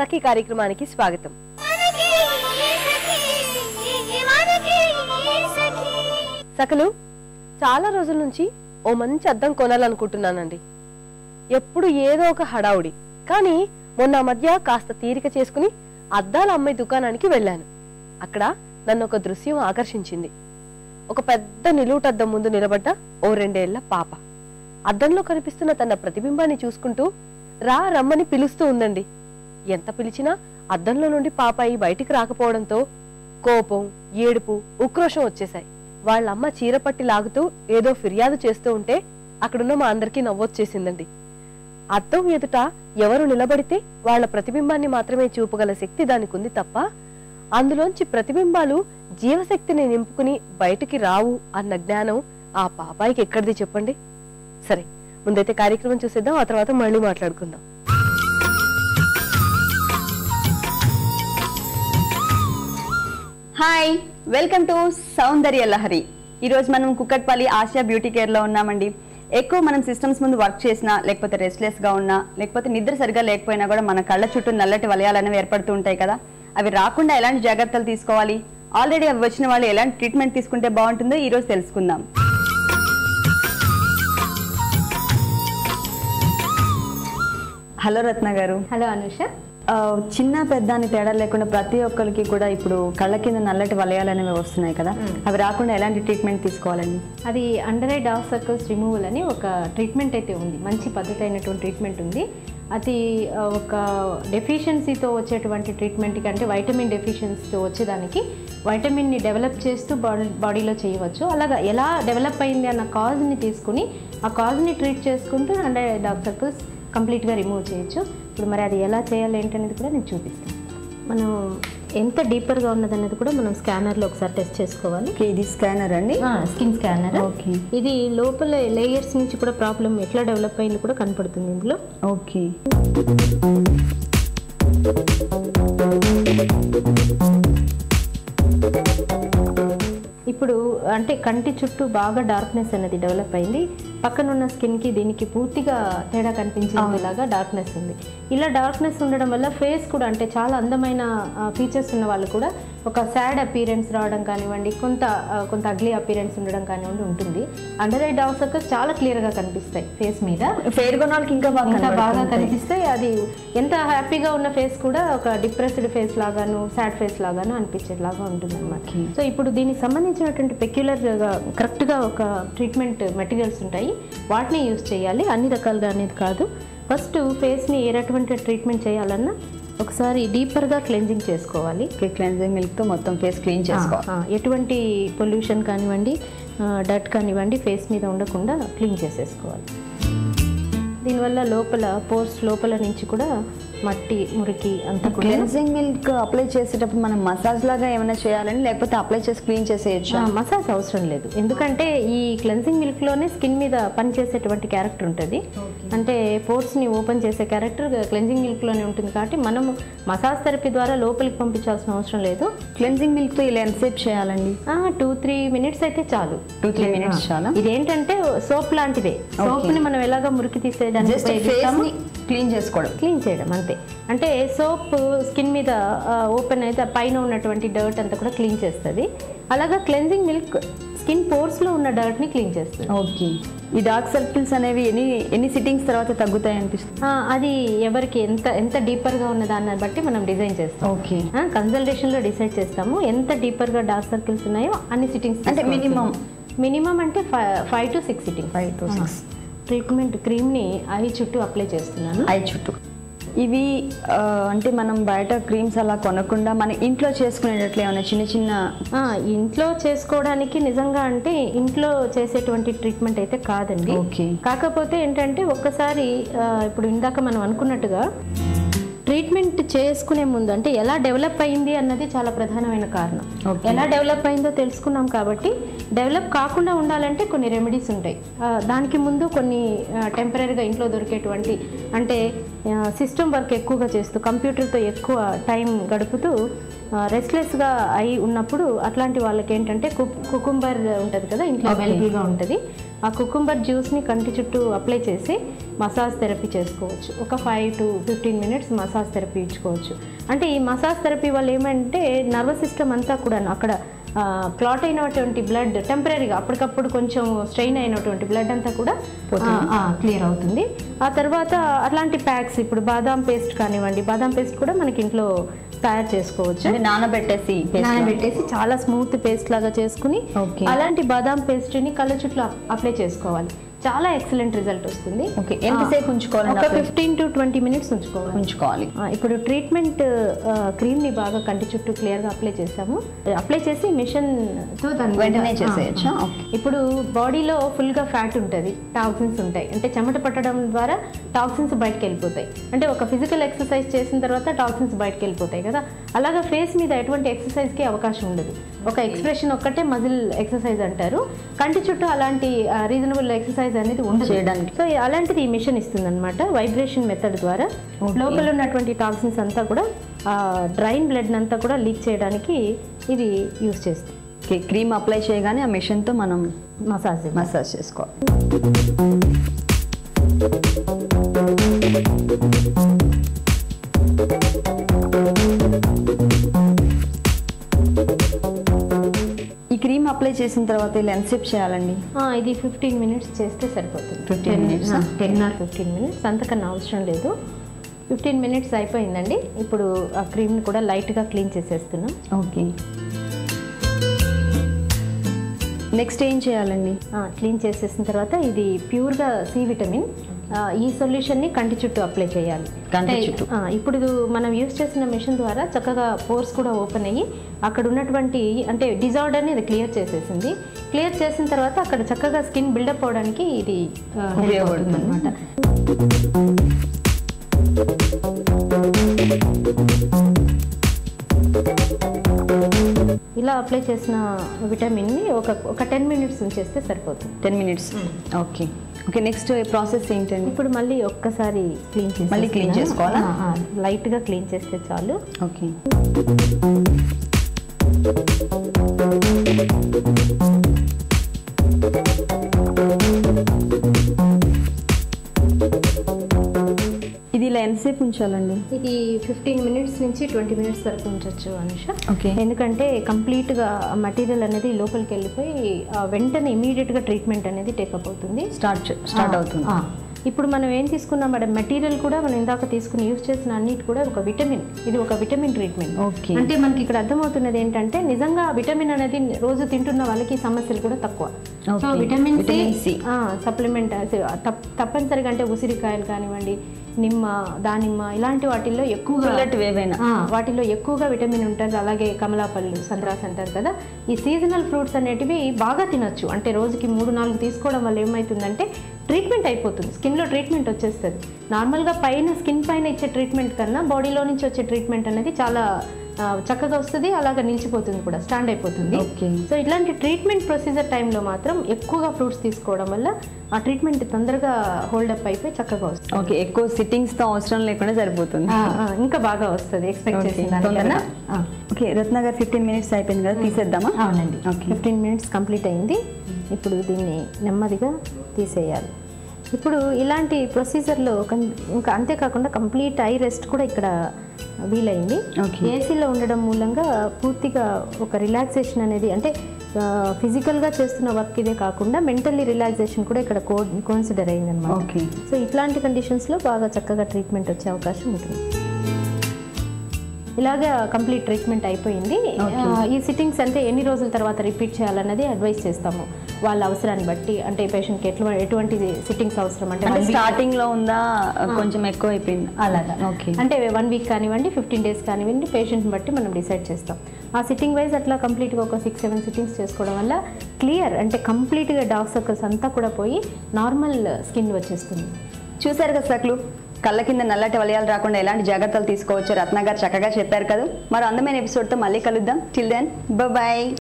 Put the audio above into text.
సఖీ కార్యక్రమానికి స్వాగతం. సకలు చాలా రోజుల నుంచి ఓ మంచి అద్దం కొనాలనుకుంటున్నానండి. ఎప్పుడు ఏదో ఒక హడావుడి. కానీ మొన్న మధ్య కాస్త తీరిక చేసుకుని అద్దాల అమ్మాయి దుకాణానికి వెళ్ళాను. అక్కడ నన్ను ఒక దృశ్యం ఆకర్షించింది. ఒక పెద్ద నిలువుటద్దం ముందు నిలబడ్డ ఓ రెండేళ్ళ పాప. అద్దంలో కనిపిస్తున్న తన ప్రతిబింబాన్ని చూసుకుంటూ రా రమ్మని పిలుస్తూ ఉందండి. ఎంత పిలిచినా అద్దంలో నుండి పాపాయి బయటికి రాకపోవడంతో కోపం ఏడుపు ఉక్రోషం వచ్చేశాయి. వాళ్ళమ్మ చీర పట్టి లాగుతూ ఏదో ఫిర్యాదు చేస్తూ ఉంటే అక్కడున్న మా అందరికీ నవ్వొచ్చేసిందండి. అద్దం ఎదుట ఎవరు నిలబడితే వాళ్ళ ప్రతిబింబాన్ని మాత్రమే చూపగల శక్తి దానికి ఉంది తప్ప అందులోంచి ప్రతిబింబాలు జీవశక్తిని నింపుకుని బయటికి రావు అన్న జ్ఞానం ఆ పాపాయికి ఎక్కడిది చెప్పండి? సరే ముందైతే కార్యక్రమం చూసేద్దాం ఆ తర్వాత మళ్ళీ మాట్లాడుకుందాం. Hi welcome to Soundarya Lahari ఈరోజు మనం కుక్కట్పల్లి ఆసియా బ్యూటీ కేర్లో ఉన్నామండి. ఎక్కువ మనం సిస్టమ్స్ ముందు వర్క్ చేసినా లేకపోతే రెస్ట్లెస్గా ఉన్నా లేకపోతే నిద్ర సరిగా లేకపోయినా కూడా మన కళ్ళ చుట్టూ నల్లటి వలయాలు అనేవి ఏర్పడుతూ ఉంటాయి కదా. అవి రాకుండా ఎలాంటి జాగ్రత్తలు తీసుకోవాలి? ఆల్రెడీ అవి వచ్చిన వాళ్ళు ఎలాంటి ట్రీట్మెంట్ తీసుకుంటే బాగుంటుందో ఈరోజు తెలుసుకుందాం. హలో రత్న గారు. హలో అనుష. చిన్న పెద్ద అని తేడా లేకుండా ప్రతి ఒక్కరికి కూడా ఇప్పుడు కళ్ళ కింద నల్లటి వలయాలు అనేవి వస్తున్నాయి కదా. అవి రాకుండా ఎలాంటి ట్రీట్మెంట్ తీసుకోవాలండి? అది under eye dark circles removal అని ఒక ట్రీట్మెంట్ అయితే ఉంది. మంచి పద్ధతి అయినటువంటి ట్రీట్మెంట్ ఉంది. అది ఒక డెఫిషియన్సీతో వచ్చేటువంటి ట్రీట్మెంట్కి అంటే వైటమిన్ డెఫిషియన్సీతో వచ్చేదానికి వైటమిన్ని డెవలప్ చేస్తూ బాడీ బాడీలో చేయవచ్చు. అలాగా ఎలా డెవలప్ అయింది అన్న కాజ్ని తీసుకుని ఆ కాజ్ని ట్రీట్ చేసుకుంటూ అండర్ ఐ డార్క్ సర్కిల్స్ కంప్లీట్గా రిమూవ్ చేయొచ్చు. ఇప్పుడు మరి అది ఎలా చేయాలి ఏంటనేది కూడా నేను చూపిస్తాను. మనం ఎంత డీపర్గా ఉన్నదన్నది కూడా మనం స్కానర్లో ఒకసారి టెస్ట్ చేసుకోవాలి. ఇది స్కానర్ అండి? Skin scanner. ఓకే. ఇది లోపల లేయర్స్ నుంచి కూడా ప్రాబ్లం ఎట్లా డెవలప్ అయింది కూడా కనపడుతుంది ఇందులో. ఓకే. ఇప్పుడు అంటే కంటి చుట్టూ బాగా డార్క్నెస్ అనేది డెవలప్ అయింది. పక్కన ఉన్న స్కిన్కి దీనికి పూర్తిగా తేడా కనిపించేలాగా డార్క్నెస్ ఉంది. ఇలా డార్క్నెస్ ఉండడం వల్ల ఫేస్ కూడా అంటే చాలా అందమైన ఫీచర్స్ ఉన్న వాళ్ళు కూడా ఒక సాడ్ అపీరెన్స్ రావడం కానివ్వండి కొంత కొంత అగ్లీ అపీరెన్స్ ఉండడం కానివ్వండి ఉంటుంది. అండర్ ఐ డార్క్ సర్కిల్స్ చాలా క్లియర్గా కనిపిస్తాయి ఫేస్ మీద. ఫెయిర్ కొనాలకి ఇంకా బాగా బాగా. కనిపిస్తాయి. అది ఎంత హ్యాపీగా ఉన్న ఫేస్ కూడా ఒక డిప్రెస్డ్ ఫేస్ లాగాను సాడ్ ఫేస్ లాగాను అనిపించేలాగా ఉంటుంది అనమాట. సో ఇప్పుడు దీనికి సంబంధించినటువంటి పెక్యులర్గా కరెక్ట్గా ఒక ట్రీట్మెంట్ మెటీరియల్స్ ఉంటాయి. వాటిని యూస్ చేయాలి. అన్ని రకాలుగా అనేది కాదు. ఫస్ట్ ఫేస్ని ఏ రకమైన ట్రీట్మెంట్ చేయాలన్నా ఒకసారి డీపర్గా క్లెన్జింగ్ చేసుకోవాలి. క్లెన్జింగ్ మిల్క్తో మొత్తం ఫేస్ క్లీన్ చేసుకోవాలి. ఎటువంటి పొల్యూషన్ కానివ్వండి డట్ కానివ్వండి ఫేస్ మీద ఉండకుండా క్లీన్ చేసేసుకోవాలి. దీనివల్ల లోపల పోర్స్ లోపల నుంచి కూడా మట్టి మురికి అంతా కూడా. క్లెన్జింగ్ మిల్క్ అప్లై చేసేటప్పుడు మనం మసాజ్ లాగా ఏమైనా చేయాలని లేకపోతే అప్లై చేసి క్లీన్ చేసేయచ్చు? ఆ, మసాజ్ అవసరం లేదు. ఎందుకంటే ఈ క్లెన్సింగ్ మిల్క్లోనే స్కిన్ మీద పనిచేసేటువంటి క్యారెక్టర్ ఉంటుంది. అంటే పోర్స్ని ఓపెన్ చేసే క్యారెక్టర్ క్లెన్సింగ్ మిల్క్లోనే ఉంటుంది కాబట్టి మనం మసాజ్ థెరపీ ద్వారా లోపలికి పంపించాల్సిన అవసరం లేదు. క్లెన్జింగ్ మిల్క్తో ఇలా ఎంతసేపు చేయాలండి? టూ త్రీ మినిట్స్ అయితే చాలు. టూ త్రీ మినిట్స్ చాలా? ఇదేంటంటే సోప్ లాంటిదే. సోప్ని మనం ఎలాగా మురికి తీసేయడానికి క్లీన్ చేసుకోవడం. క్లీన్ చేయడం అంతే. అంటే సోప్ స్కిన్ మీద ఓపెన్ అయితే పైన ఉన్నటువంటి డర్ట్ అంతా కూడా క్లీన్ చేస్తుంది. అలాగా క్లెన్జింగ్ మిల్క్ స్కిన్ పోర్స్లో ఉన్న డర్ట్ని క్లీన్ చేస్తుంది. ఓకే. ఈ డార్క్ సర్కిల్స్ అనేవి ఎన్ని ఎన్ని సిట్టింగ్స్ తర్వాత తగ్గుతాయి అనిపిస్తుంది? అది ఎవరికి ఎంత ఎంత డీపర్గా ఉన్న దాన్ని బట్టి మనం డిజైన్ చేస్తాం. ఓకే. కన్సల్టేషన్లో డిసైడ్ చేస్తాము ఎంత డీపర్గా డార్క్ సర్కిల్స్ ఉన్నాయో అన్ని సిట్టింగ్స్ అంటే minimum? మినిమం? అంటే five to six sitting five to six treatment క్రీమ్ని ఐ చుట్టూ అప్లై చేస్తున్నాను. ఐ చుట్టూ. ఇవి అంటే మనం బయట క్రీమ్స్ అలా కొనకుండా మన ఇంట్లో చేసుకునేటట్లు ఏమైనా చిన్న చిన్న ఆ, ఇంట్లో చేసుకోవడానికి నిజంగా అంటే ఇంట్లో చేసేటువంటి ట్రీట్మెంట్ అయితే కాదండి. కాకపోతే ఏంటంటే ఒక్కసారి ఇప్పుడు ఇందాక మనం అనుకున్నట్టుగా ట్రీట్మెంట్ చేసుకునే ముందు అంటే ఎలా డెవలప్ అయింది అన్నది చాలా ప్రధానమైన కారణం. ఎలా డెవలప్ అయిందో తెలుసుకున్నాం కాబట్టి డెవలప్ కాకుండా ఉండాలంటే కొన్ని రెమెడీస్ ఉంటాయి. దానికి ముందు కొన్ని టెంపరీగా ఇంట్లో దొరికేటువంటి అంటే సిస్టమ్ వర్క్ ఎక్కువగా చేస్తూ కంప్యూటర్తో ఎక్కువ టైం గడుపుతూ రెస్ట్లెస్గా అయి ఉన్నప్పుడు అట్లాంటి వాళ్ళకి ఏంటంటే కుకుంబర్ ఉంటుంది కదా ఇంట్లో అవైలబుల్గా ఉంటుంది. ఆ కుకుంబర్ జ్యూస్ని కంటి చుట్టూ అప్లై చేసి మసాజ్ థెరపీ చేసుకోవచ్చు. ఒక five to fifteen minutes massage therapy ఇచ్చుకోవచ్చు. అంటే ఈ మసాజ్ థెరపీ వల్ల ఏమంటే నర్వస్ సిస్టమ్ అంతా కూడా అక్కడ క్లాట్ అయినటువంటి బ్లడ్ టెంపరీగా అప్పటికప్పుడు కొంచెం స్ట్రెయిన్ అయినటువంటి బ్లడ్ అంతా కూడా క్లియర్ అవుతుంది. ఆ తర్వాత అట్లాంటి ప్యాక్స్ ఇప్పుడు బాదాం పేస్ట్ కానివ్వండి బాదాం పేస్ట్ కూడా మనకి ఇంట్లో తయారు చేసుకోవచ్చు. నానబెట్టేసి. నానబెట్టేసి చాలా స్మూత్ పేస్ట్ లాగా చేసుకుని. అలాంటి బాదాం పేస్ట్ని కళ్ళ చుట్టూ అప్లై చేసుకోవాలి. చాలా ఎక్సలెంట్ రిజల్ట్ వస్తుంది. ఓకే ఎంతసేపు ఒక అప్పుడు? ఫిఫ్టీన్ టు ట్వంటీ మినిట్స్ ఉంచుకోవాలి. ఉంచుకోవాలి. ఇప్పుడు ట్రీట్మెంట్ క్రీమ్ని బాగా కంటి చుట్టూ క్లియర్గా అప్లై చేసాము. అప్లై చేసి మిషన్తో దాని వెంటనే చేసేయచ్చా? ఇప్పుడు బాడీలో ఫుల్గా ఫ్యాట్ ఉంటుంది టాక్సిన్స్ ఉంటాయి. అంటే చెమట పట్టడం ద్వారా టాక్సిన్స్ బయటకు వెళ్ళిపోతాయి. అంటే ఒక ఫిజికల్ ఎక్సర్సైజ్ చేసిన తర్వాత టాక్సిన్స్ బయటకు వెళ్ళిపోతాయి కదా. అలాగా ఫేస్ మీద ఎటువంటి ఎక్సర్సైజ్కి అవకాశం ఉండదు. ఒక ఎక్స్ప్రెషన్ ఒక్కటే మజిల్ ఎక్సర్సైజ్ అంటారు. కంటి చుట్టూ అలాంటి రీజనబుల్ ఎక్సర్సైజ్ అనేది ఉండదు. చేయడానికి. సో అలాంటిది ఈ మిషన్ ఇస్తుంది అనమాట వైబ్రేషన్ మెథడ్ ద్వారా లోపల ఉన్నటువంటి టాక్సిన్స్ అంతా కూడా డ్రైన్ బ్లడ్ అంతా కూడా లీక్ చేయడానికి ఇది యూస్ చేస్తుంది. ఓకే క్రీమ్ అప్లై చేయగానే ఆ మిషన్తో మనం మసాజ్ మసాజ్ చేసుకోవాలి. అప్లై చేసిన తర్వాత ఇలా ఎంతసేపు చేయాలండి? ఇది ఫిఫ్టీన్ మినిట్స్ చేస్తే సరిపోతుంది. 15 minutes ఆ? టెన్ ఆర్ ఫిఫ్టీన్ మినిట్స్ అంతకన్నా అవసరం లేదు. ఫిఫ్టీన్ మినిట్స్ అయిపోయిందండి. ఇప్పుడు ఆ క్రీమ్ని కూడా లైట్గా క్లీన్ చేసేస్తున్నాం. ఓకే నెక్స్ట్ ఏం చేయాలండి? క్లీన్ చేసేసిన తర్వాత ఇది ప్యూర్గా సి విటమిన్ ఈ సొల్యూషన్ని కంటి చుట్టూ అప్లై చేయాలి. కంటి అంటే, చుట్టూ. ఇప్పుడు మనం యూస్ చేసిన మిషన్ ద్వారా చక్కగా పోర్స్ కూడా ఓపెన్ అయ్యి అక్కడ ఉన్నటువంటి అంటే డిజార్డర్ని ఇది క్లియర్ చేసేసింది. క్లియర్ చేసిన తర్వాత అక్కడ చక్కగా స్కిన్ బిల్డప్ అవడానికి ఇది ఉపయోగపడుతుంది. అనమాట ఇలా అప్లై చేసిన విటమిన్ని ఒక ఒక టెన్ మినిట్స్ ఉంచేస్తే సరిపోతుంది. Ten minutes. Okay. Okay next process ఏంటండి? ఇప్పుడు మళ్ళీ ఒక్కసారి క్లీన్ చేసి మళ్ళీ clean చేసుకోవాలా? లైట్గా క్లీన్ చేస్తే చాలు. ఓకే. ఇది ఇలా ఎంతసేపు ఉంచాలండి. ఇది ఫిఫ్టీన్ మినిట్స్ నుంచి ట్వంటీ మినిట్స్ వరకు ఉంచవచ్చు అనుష. ఓకే. ఎందుకంటే కంప్లీట్గా మటీరియల్ అనేది లోపలికి వెళ్ళిపోయి వెంటనే ఇమీడియట్గా ట్రీట్మెంట్ అనేది టేకప్ అవుతుంది. స్టార్ట్ స్టార్ట్ అవుతుంది. ఇప్పుడు మనం ఏం తీసుకున్నాం మేడం? మెటీరియల్ కూడా మనం ఇందాక తీసుకుని యూజ్ చేసిన అన్నిటి కూడా ఒక విటమిన్. ఇది ఒక విటమిన్ ట్రీట్మెంట్. ఓకే. అంటే మనకి ఇక్కడ అర్థమవుతున్నది ఏంటంటే నిజంగా విటమిన్ అనేది రోజు తింటున్న వాళ్ళకి సమస్యలు కూడా తక్కువ. సో. Vitamin C. సప్లిమెంట్ తప్పనిసరిగా అంటే ఉసిరికాయలు కానివ్వండి నిమ్మ దానిమ్మ ఇలాంటి వాటిల్లో ఎక్కువగా పుల్లటివి ఏవైనా ఆ, వాటిలో ఎక్కువగా విటమిన్ ఉంటుంది. అలాగే కమలాపళ్ళు సంత్రాస్ అంటారు కదా. ఈ సీజనల్ ఫ్రూట్స్ అనేటివి బాగా తినొచ్చు. అంటే రోజుకి మూడు నాలుగు తీసుకోవడం వల్ల ఏమవుతుందంటే ట్రీట్మెంట్ అయిపోతుంది. స్కిన్లో ట్రీట్మెంట్ వచ్చేస్తుంది. నార్మల్గా పైన స్కిన్ పైన ఇచ్చే ట్రీట్మెంట్ కన్నా బాడీలో నుంచి వచ్చే ట్రీట్మెంట్ అనేది చాలా చక్కగా వస్తుంది అలాగా నిలిచిపోతుంది కూడా స్టాండ్ అయిపోతుంది. ఓకే. సో ఇట్లాంటి ట్రీట్మెంట్ ప్రొసీజర్ టైంలో మాత్రం ఎక్కువగా ఫ్రూట్స్ తీసుకోవడం వల్ల ఆ ట్రీట్మెంట్ తొందరగా హోల్డప్ అయిపోయి చక్కగా వస్తుంది. ఓకే ఎక్కువ సిట్టింగ్స్తో అవసరం లేకుండా సరిపోతుంది. ఇంకా బాగా వస్తుంది ఎక్స్పెక్ట్ చేసిన. ఓకే రత్న గారు ఫిఫ్టీన్ మినిట్స్ అయిపోయింది కదా తీసేద్దామా? అవునండి. ఓకే. ఫిఫ్టీన్ మినిట్స్ కంప్లీట్ అయింది. ఇప్పుడు దీన్ని నెమ్మదిగా తీసేయాలి. ఇప్పుడు ఇలాంటి ప్రొసీజర్లో ఇంకా అంతేకాకుండా కంప్లీట్ ఐ రెస్ట్ కూడా ఇక్కడ వీలైంది. ఏసీలో ఉండడం మూలంగా పూర్తిగా ఒక రిలాక్సేషన్ అనేది అంటే ఫిజికల్గా చేస్తున్న వర్క్ ఇదే కాకుండా మెంటల్లీ రిలాక్సేషన్ కూడా ఇక్కడ కో కన్సిడర్ అయిందనమాట ఓకే. సో ఇట్లాంటి కండిషన్స్లో బాగా చక్కగా ట్రీట్మెంట్ వచ్చే అవకాశం ఉంటుంది. ఇలాగా కంప్లీట్ ట్రీట్మెంట్ అయిపోయింది. ఈ సిట్టింగ్స్ అంటే ఎన్ని రోజుల తర్వాత రిపీట్ చేయాలన్నది అడ్వైస్ చేస్తాము. వాళ్ళ అవసరాన్ని బట్టి అంటే పేషెంట్కి ఎట్లా ఎటువంటి సిట్టింగ్స్ అవసరం? అంటే స్టార్టింగ్లో ఉందా కొంచెం ఎక్కువ అయిపోయింది అలాగా. ఓకే అంటే వన్ వీక్ కానివ్వండి ఫిఫ్టీన్ డేస్ కానివ్వండి పేషెంట్ని బట్టి మనం డిసైడ్ చేస్తాం. ఆ సిట్టింగ్ వైజ్ అట్లా కంప్లీట్గా ఒక సిక్స్ సెవెన్ సిట్టింగ్స్ చేసుకోవడం వల్ల క్లియర్ అంటే కంప్లీట్గా డార్క్ సర్కిల్స్ అంతా కూడా పోయి నార్మల్ స్కిన్ వచ్చేస్తుంది. చూసారు కదా సక్లు కళ్ళ కింద నల్లటి వలయాలు రాకుండా ఎలాంటి జాగ్రత్తలు తీసుకోవచ్చో రత్న గారు చక్కగా చెప్పారు కదా. మరో అందమైన ఎపిసోడ్తో మళ్ళీ కలుద్దాం. Till then bye